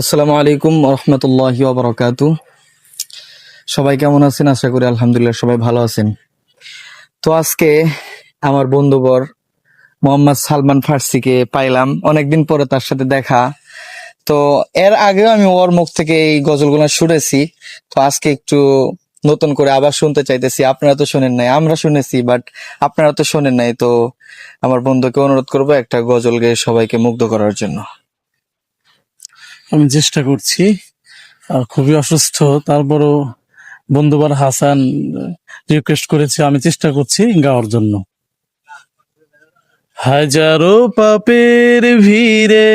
আসসালামু আলাইকুম রহমতুল্লাহ বরকাতু সবাই কেমন আছেন? আশা করি আলহামদুলিল্লাহ সবাই ভালো আছেন। তো আজকে আমার বন্ধুবর মোহাম্মদ সালমান ফার্সিকে পাইলাম। অনেকদিন পরে তার সাথে দেখা। তো এর আগেও আমি ওর মুখ থেকে এই গজলগুলো শুনেছি। তো আজকে একটু নতুন করে আবার শুনতে চাইতেছি। আপনারা তো শোনেন নাই, আমরা শুনেছি, বাট আপনারা তো শোনেন নাই। তো আমার বন্ধুকে অনুরোধ করব একটা গজল গেয়ে সবাইকে মুগ্ধ করার জন্য। আমি চেষ্টা করছি। আর খুবই অসুস্থ, তারপরও বন্ধুবার হাসান রিকোয়েস্ট করেছে, আমি চেষ্টা করছি গাওয়ার জন্য। হাজারো পাপের ভিড়ে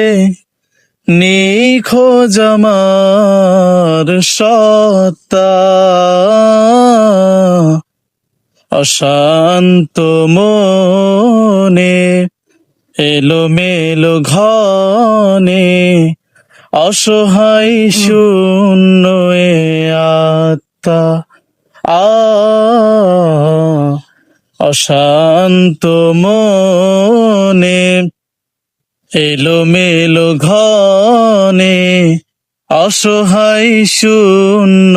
নিখোঁজ আমার সত্তা। অশান্ত মনে এলো মেলো ঘনে অসহায় শূন্য আত্মা, আ অশান্ত মনে এলো মেলো ঘনে, অসহায় শূন্য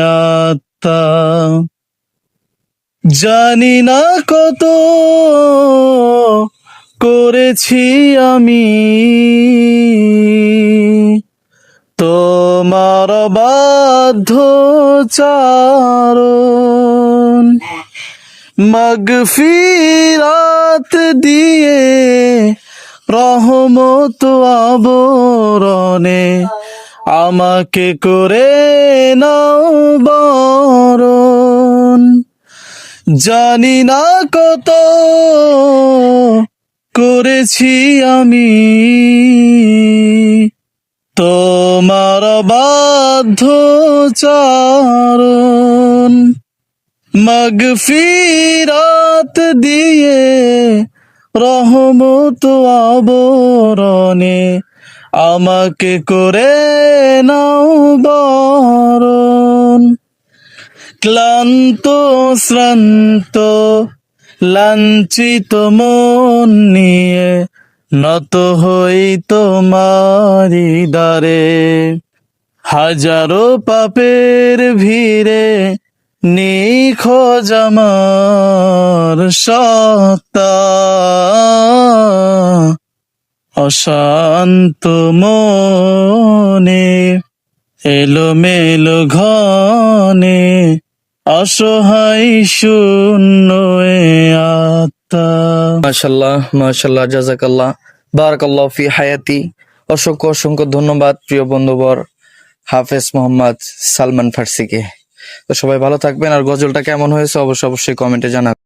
আত্মা। জানি না কত করেছি আমি বাধ্য চারণ মগফিরাত দিয়ে রহমত আবরণে আমাকে করে নাও বরণ। জানি না কত করেছি আমি তোমার বাধ্য চারণ মগফিরাত দিয়ে রহমত আবরণে আমাকে করে নাও বরণ। ক্লান্ত, শ্রান্ত, লাঞ্ছিত মন নিয়ে নত হই তোমারি দ্বারে। হাজারো পাপের ভিড়ে নিখোঁজ আমার সত্তা। অশান্ত মনে এলো মেলো ঘনে, অসহায় শূন্য আত্মা। মাশাল্লাহ মাশাল্লাহ জাজাকাল্লাহ বারাকাল্লাহ ফি হায়াতি। অসংখ্য অসংখ্য ধন্যবাদ, প্রিয় বন্ধুবর। হাফেজ মোহাম্মদ সালমান ফার্সিকে। তো সবাই ভালো থাকবেন, আর গজলটা কেমন হয়েছে অবশ্যই অবশ্যই কমেন্টে জানাবেন।